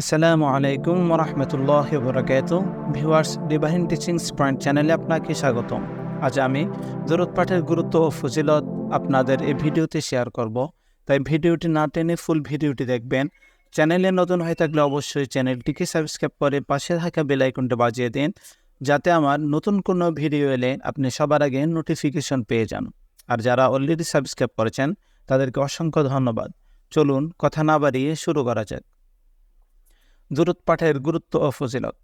আসসালামু আলাইকুম রহমতুল্লাহ বরকাত ভিউয়ার্স, ডিভাইন টিচিংস পয়েন্ট চ্যানেলে আপনাকে স্বাগতম। আজ আমি দূরত পাঠের গুরুত্ব ও ফজিলত আপনাদের এই ভিডিওতে শেয়ার করব। তাই ভিডিওটি না টেনে ফুল ভিডিওটি দেখবেন। চ্যানেলে নতুন হয়ে থাকলে অবশ্যই চ্যানেলটিকে সাবস্ক্রাইব করে পাশে থাকা বেল আইকনটা বাজিয়ে দিন, যাতে আমার নতুন কোনো ভিডিও এলে আপনি সবার আগে নোটিফিকেশন পেয়ে যান। আর যারা অলরেডি সাবস্ক্রাইব করেছেন, তাদেরকে অসংখ্য ধন্যবাদ। চলুন কথা না বাড়িয়ে শুরু করা যাক। দূরত পাঠের গুরুত্ব ও ফজিলত।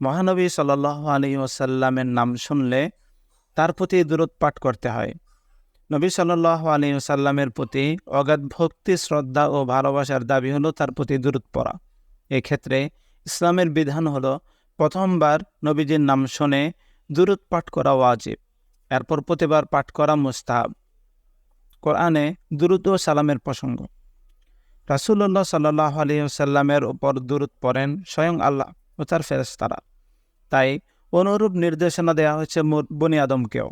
মহানবী সাল্লাহ আলী ওসাল্লামের নাম শুনলে তার প্রতি দূরত পাঠ করতে হয়। নবী সাল্লাহ আলী ওসাল্লামের প্রতি অগাধ ভক্তি, শ্রদ্ধা ও ভালোবাসার দাবি হলো তার প্রতি দূরত পড়া। এক্ষেত্রে ইসলামের বিধান হলো প্রথমবার নবীজির নাম শুনে দূরত পাঠ করা ওয়াজিব, এরপর প্রতিবার পাঠ করা মুস্তাহাব। কোরআনে দুরুদ ও সালামের প্রসঙ্গ। রাসুল্লাহ সাল্লাহ আলী সাল্লামের ওপর দূরত পড়েন স্বয়ং আল্লাহ ও তার ফেরেস্তারা তাই অনুরূপ নির্দেশনা দেওয়া হয়েছে বনি আদমকেও।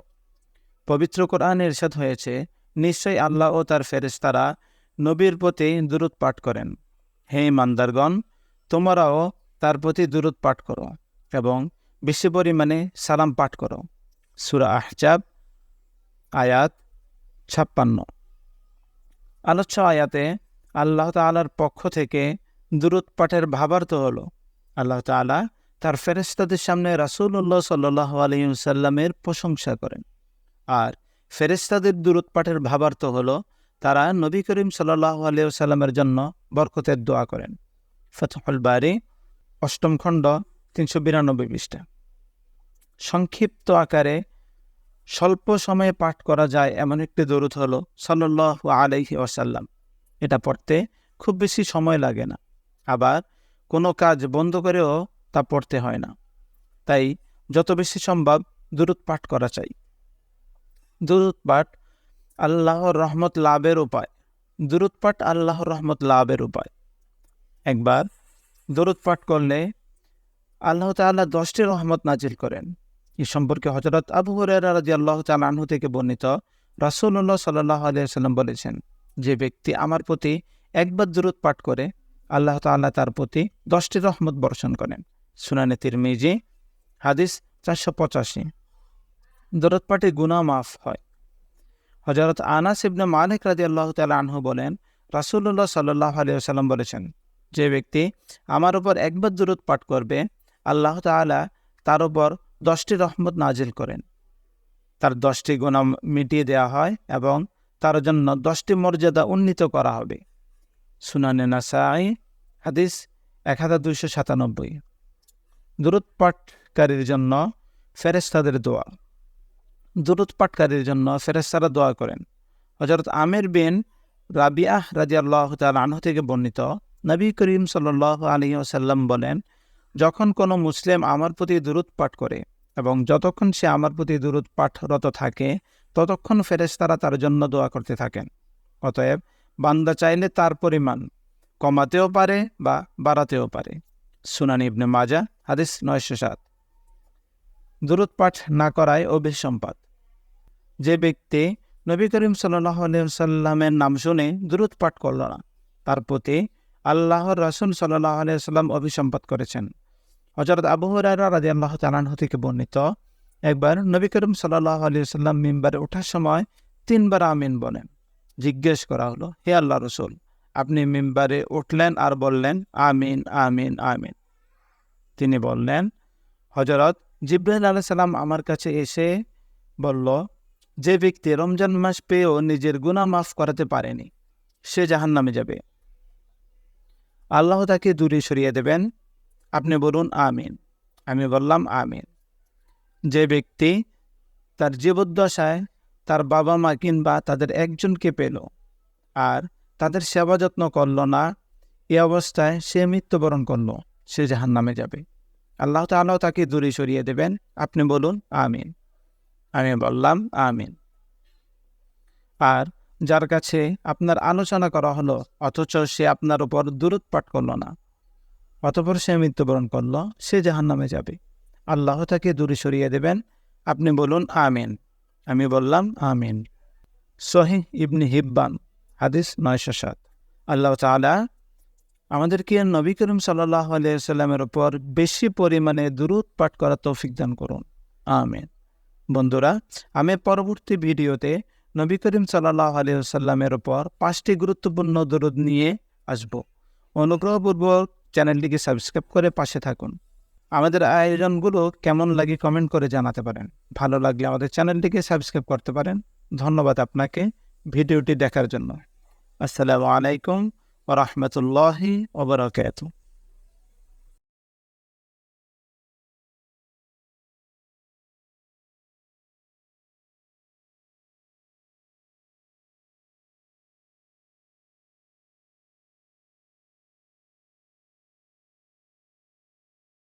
পবিত্র কোরআন ইরশাদ হয়েছে, নিশ্চয়ই আল্লাহ ও তার ফেরেস্তারা নবীর প্রতি দূরত পাঠ করেন। হে ইমানদারগণ, তোমরাও তার প্রতি দূরত পাঠ করো এবং বেশি পরিমাণে সালাম পাঠ করো। সুরা আহজাব, আয়াত ছাপ্পান্ন। আলোচ্য আয়াতে আল্লাহ তালার পক্ষ থেকে দূরত পাঠের ভাবার্থ হল, আল্লাহ তালা তার ফেরেস্তাদের সামনে রাসুল্লাহ সাল্লাহ আলিউসাল্লামের প্রশংসা করেন। আর ফেরেস্তাদের দূরত পাঠের ভাবার্থ হল, তারা নবী করিম সাল্লাহ আলিয়াল্লামের জন্য বরকতের দোয়া করেন। ফতহুল বারি, অষ্টম খণ্ড, তিনশো বিরানব্বই পৃষ্ঠা। সংক্ষিপ্ত আকারে স্বল্প সময়ে পাঠ করা যায় এমন একটি দরুদ হল সাল্লাহ আলাইহি ওসাল্লাম এটা পড়তে খুব বেশি সময় লাগে না। আবার কোনো কাজ বন্ধ করেও তা পড়তে হয় না। তাই যত বেশি সম্ভব দূরত পাঠ করা চাই। দূরত পাঠ আল্লাহর রহমত লাভের উপায়। দূরত পাঠ আল্লাহর রহমত লাভের উপায়। একবার দূরত পাঠ করলে আল্লাহ তাল্লাহ দশটি রহমত নাজিল করেন। এ সম্পর্কে হজরত আবু হরেরা রাজি আল্লাহ তালাহু থেকে বর্ণিত রাসুল্লাহ সাল্লাহ আলিয়া সাল্লাম বলেছেন যে ব্যক্তি আমার প্রতি একবার দূরত পাঠ করে, আল্লাহ তাল্লাহ তার প্রতি দশটি রহমত বর্ষণ করেন। সুনানে তিরমিজি, হাদিস চারশো পঁচাশি। পাঠে গুনা মাফ হয়। হজরত আনাস ইবনে মালিক রাজি আল্লাহ তালা আনহু বলেন রাসুল্লাহ সাল্লাহ আলিয়া সাল্লাম বলেছেন, যে ব্যক্তি আমার উপর একবার দূরত পাঠ করবে, আল্লাহ তালা তার উপর দশটি রহমত নাজিল করেন। তার দশটি গুণা মিটিয়ে দেওয়া হয় এবং তার জন্য দশটি মর্যাদা উন্নীত করা হবে। সুনানে নাসাই হাদিস এক হাজার দুইশো সাতানব্বই। দূরত পাঠকারীর জন্য ফেরেস্তাদের দোয়া। দূরত পাঠকারীর জন্য ফেরেস্তারা দোয়া করেন। হজরত আমের বিন রাবিয়াহ রাজি আল্লাহ আনহ থেকে বর্ণিত নবী করিম সাল আলী সাল্লাম বলেন, যখন কোনো মুসলিম আমার প্রতি দূরত করে এবং যতক্ষণ সে আমার প্রতি দূরত পাঠরত থাকে ততক্ষণ ফেরেস্তারা তার জন্য দোয়া করতে থাকেন। অতএব বান্দা চাইলে তার পরিমাণ কমাতেও পারে বা বাড়াতেও পারে। সুনানি ইবনে মাজা, হাদিস নয়শো সাত। দূরত পাঠ না করায় অভিসম্পাদ যে ব্যক্তি নবী করিম সাল্লাহ সাল্লামের নাম শুনে দূরত পাঠ করল না, তার প্রতি আল্লাহর রাসুল সাল্লাহ আলিয়াল্লাম অভিসম্পাদ করেছেন। হজরত আবু হরারা রাজি আল্লাহ তালাহ থেকে বর্ণিত একবার নবী করিম সাল্লাহ আলিয়া সাল্লাম মিম্বারে ওঠার সময় তিনবার আমিন বলেন। জিজ্ঞেস করা হলো, হে আল্লাহ রসুল, আপনি মিম্বারে উঠলেন আর বললেন, আমিন আমিন আমিন তিনি বললেন হজরত জিব্রাহিল আলাহ সাল্লাম আমার কাছে এসে বলল, যে ব্যক্তি রমজান মাস পেয়েও নিজের গুণা মাফ করাতে পারেনি, সে জাহান নামে যাবে। আল্লাহ তাকে দূরে সরিয়ে দেবেন। আপনি বলুন, আমিন আমি বললাম, আমিন যে ব্যক্তি তার জীবদ্দশায় তার বাবা মা কিংবা তাদের একজনকে পেল আর তাদের সেবা যত্ন করল না, এ অবস্থায় সে মৃত্যুবরণ করল, সে জাহান নামে যাবে। আল্লাহ তাল্লাহ তাকে দূরে সরিয়ে দেবেন। আপনি বলুন, আমিন। আমি বললাম, আমিন। আর যার কাছে আপনার আলোচনা করা হলো, অথচ সে আপনার উপর দূরত পাঠ করল না, অতপর সে মৃত্যুবরণ করল, সে জাহান নামে যাবে। আল্লাহ তাকে দূরে সরিয়ে দেবেন। আপনি বলুন, আমিন। আমি বললাম, আমিন। সহি ইবনি হিব্বান, হাদিস নয়শো সাত। আল্লাহ তালা আমাদেরকে নবী করিম সাল্লাহ আলিয়াল্লামের ওপর বেশি পরিমাণে দূরত পাঠ করা তৌফিক দান করুন। আমিন। বন্ধুরা, আমি পরবর্তী ভিডিওতে নবী করিম সাল্লাহ আলিয়াল্লামের ওপর পাঁচটি গুরুত্বপূর্ণ দূরত নিয়ে আসব। অনুগ্রহপূর্বক চ্যানেলটিকে সাবস্ক্রাইব করে পাশে থাকুন। আমাদের আয়োজনগুলো কেমন লাগে কমেন্ট করে জানাতে পারেন। ভালো লাগলে আমাদের চ্যানেলটিকে সাবস্ক্রাইব করতে পারেন। ধন্যবাদ আপনাকে ভিডিওটি দেখার জন্য। আসসালামু আলাইকুম ওরহমতুল্লাহি ওবরাকাতুহ